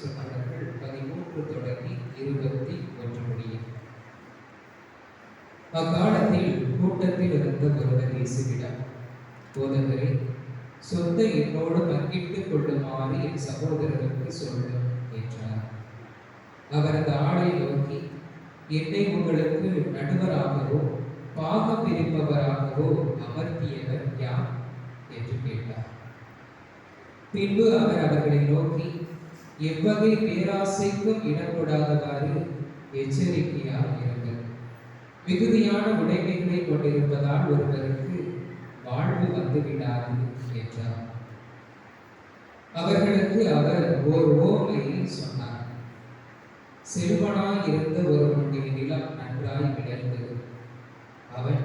சொன்னவர்கள் பதிமூன்று தொடங்கி இருபத்தி ஒன்று முடிய அக்காலத்தில் கூட்டத்தில் இருந்த ஒருவர் இயேசுவிடம் போதகரே சொத்தை என்னோடு பங்கிட்டுக் கொள்ளுமாறு என் சகோதரருக்கு சொல்லும் என்றார். அவர் அந்த ஆளை நோக்கி என்னை உங்களுக்கு நடுவராகவோ பாகம் பிரிப்பவராகவோ அமர்த்தியவர் யார்? என்று கேட்டார். பின்பு அவர் அவர்களை நோக்கி எவ்வகை பேராசைக்கும் இடப்படாதவாறு எச்சரிக்கையாக இருங்கள். மிகுதியான உடைமைகளை கொண்டிருப்பதால் ஒருவருக்கு வாழ்வு வந்துவிடாது என்றார். அவர்களுக்கு அவர் ஓர் ஓமையை சொன்னார். செல்வனாய் இருந்த ஒருவனுடைய நிலம் நன்றாய் விளைந்தது. அவன்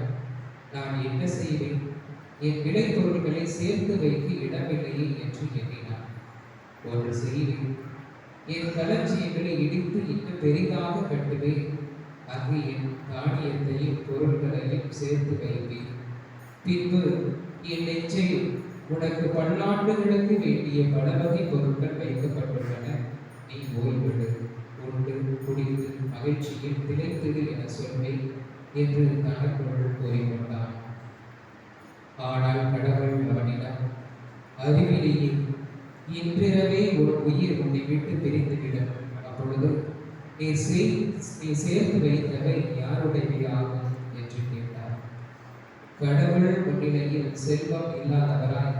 நான் என்ன செய்வேன்? என் விளைபொருட்களை சேர்த்து வைக்க இடமில்லையே என்று எண்ணினான். ஒன்று செய்தி. என் களஞ்சியங்களை இடித்து இன்னும் பெரிதாக கட்டுவேன் அங்கு என் தானியத்தையும் பொருட்களையும் சேர்த்து வைப்பேன் பின்பு என் நெஞ்சையில் உனக்கு பல்லாண்டுகளுக்கு வேண்டிய பல வகை பொருட்கள் வைக்கப்பட்டுள்ளன. நீ ஓய்வெடு உண்டு குடித்து மகிழ்ச்சியில் திளைத்தது என சொல்வேன் என்று தனக்குள் கூறிக்கொண்டான். ஆனால் கடவுள் அவனிடம் அறிவிலேயே இன்றிரவே ஒரு உயிர் உன்னை விட்டு பிரிந்துவிடும் அப்பொழுது நீ செய் நீ சேர்த்து வைத்தவை யாருடையவையாகும் என்று கேட்டார். கடவுள் உன்னிலையில் செல்வம் இல்லாதவராய்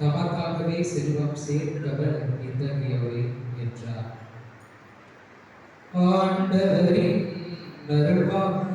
தமக்காகவே செல்வம் சேர்த்தவர் இத்தகையவரே என்றார். ஆண்டவரின் நல்வாக்கு